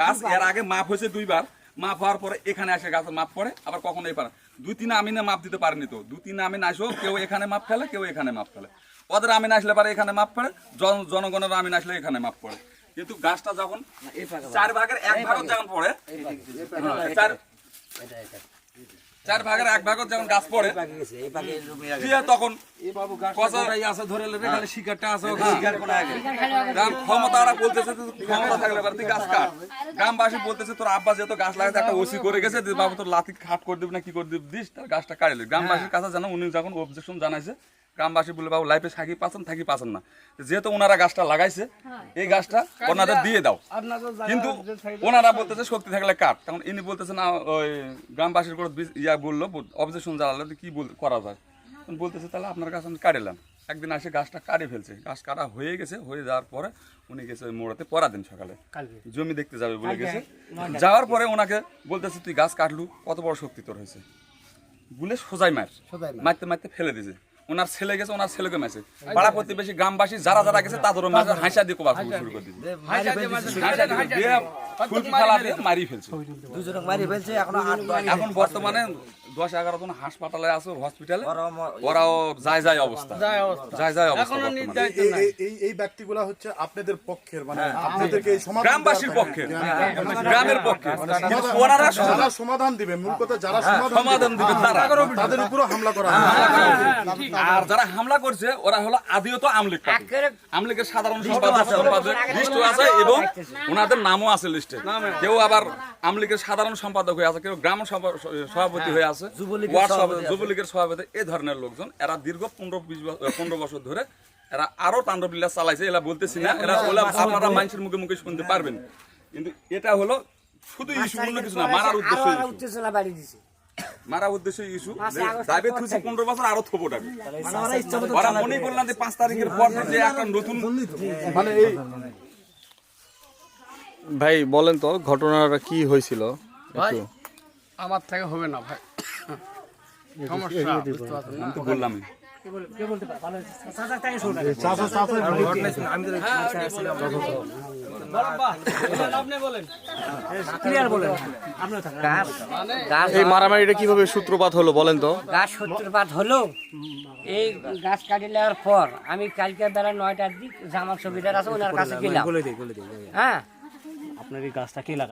গাছ এর আগে মাপ হয়েছে দুইবার। মাপ হওয়ার পরে এখানে আসে গাছের মাপ পরে আবার কখনো এই পারে। দুই তিন আমিনে মাপ দিতে পারেনি তো। দুই তিন আমিন আসো কেউ এখানে মাপ ফেলে কেউ এখানে মাপ ফেলে। ওদের আমিন আসলে পারে এখানে মাপ পড়ে। জন- জনগণের আমিন আসলে এখানে মাপ পড়ে। কিন্তু গাছটা যখন চার ভাগের এক ভাগ যখন পড়ে চার চার ভাগের এক ভাগত যখন গাছ পড়ে তখন আছে ধরে খালি শিকারটা আছে ওখানে। শিকার করে আগে। গ্রাম ক্ষমতা ওরা বলতেছে তো ক্ষমতা থাকলে তুই গাছ কাট। গ্রামবাসী বলতেছে তোর আব্বা যেহেতু গাছ লাগাতে একটা ওসি করে গেছে যে বাবু তোর লাতি খাট করে দিবি না কি করে দিবি দিস তার গাছটা কাটলে গ্রামবাসীর কাছে যেন উনি যখন অবজেকশন জানাইছে গ্রামবাসী বলে বাবু লাইফে থাকি পাচ্ছেন থাকি পাচ্ছেন না। যেহেতু ওনারা গাছটা লাগাইছে এই গাছটা ওনাদের দিয়ে দাও। কিন্তু ওনারা বলতেছে শক্তি থাকলে কাট। তখন ইনি বলতেছে না ওই গ্রামবাসীর করে ইয়া বলল অবজেকশন জানালো যে কি করা যায়? তখন বলতেছে তাহলে আপনার কাছে আমি কাটিলাম একদিন আসে গাছটা কাটে ফেলছে। গাছ কাটা হয়ে গেছে হয়ে যাওয়ার পরে উনি গেছে ওই মোড়াতে পরা দিন সকালে জমি দেখতে যাবে বলে গেছে। যাওয়ার পরে ওনাকে বলতেছে তুই গাছ কাটলু কত বড় শক্তি তোর হয়েছে। বলে সোজাই মার। মারতে মারতে ফেলে দিয়েছে ওনার ছেলে গেছে ওনার ছেলেকে মেসেজ পাড়া প্রতিবেশী গ্রামবাসী যারা যারা গেছে তাদেরও মেসেজ হাসা দিয়ে কোবা শুরু করে দিয়েছে। দিয়ে দিয়ে ফুলকি খেলা দিয়ে মারি ফেলছে। দুজনক মারি ফেলছে এখনও আট এখন বর্তমানে দশ এগারো জন হাসপাতালে আছে হসপিটালে ওরাও যায় যায় অবস্থা। যায় যায় অবস্থা এই- এই- ব্যক্তিগুলা হচ্ছে আপনাদের পক্ষের মানে আপনাদেরকে এই সমাধান গ্রামবাসীর পক্ষে। গ্রামের পক্ষে। ওনারা যারা সমাধান দিবে মূল কথা যারা সমাধান সমাধান দিবে তারা। তাদের উপরও হামলা করা আর যারা হামলা করছে ওরা হলো আদিও তো আমলিক আমলিকের সাধারণ সম্পাদক লিস্ট আছে এবং ওনাদের নামও আছে লিস্টে। কেউ আবার আমলিকের সাধারণ সম্পাদক হয়ে আছে কেউ গ্রাম সভা- সভাপতি হয়ে আছে। ওয়ার্ড সভাপতি যুবলীগের সভাপতি এই ধরনের লোকজন। এরা দীর্ঘ পনেরো বিশ পনেরো বছর ধরে এরা আরও তাণ্ডব লীলা চালাইছে এরা বলতেছি না এরা ওলা আপনারা মানুষের মুখে মুখে শুনতে পারবেন। কিন্তু এটা হলো শুধু ইস্যু অন্য কিছু না মারার উদ্দেশ্য মারা উদ্দেশ্য ইস্যু। দাবি পর পনেরো বছর আরও থবো ডাবি ওরা মনে করলাম যে পাঁচ তারিখের পর যে একটা নতুন মানে এই ভাই বলেন তো ঘটনাটা কি হয়েছিল? আমার থেকে হবে না ভাই। সমস্যা বুঝতে পারছেন না? তো বললামই। এই মারামারিটা কীভাবে সূত্রপাত হলো বলেন তো? গাছ সূত্রপাত হলো এই গাছ কাটি নেওয়ার পর আমি কালকে বেলা নয়টার দিক জামাল ছবিদার আছে ওনার কাছে গেলাম। হ্যাঁ। আপনার এই গাছটা কে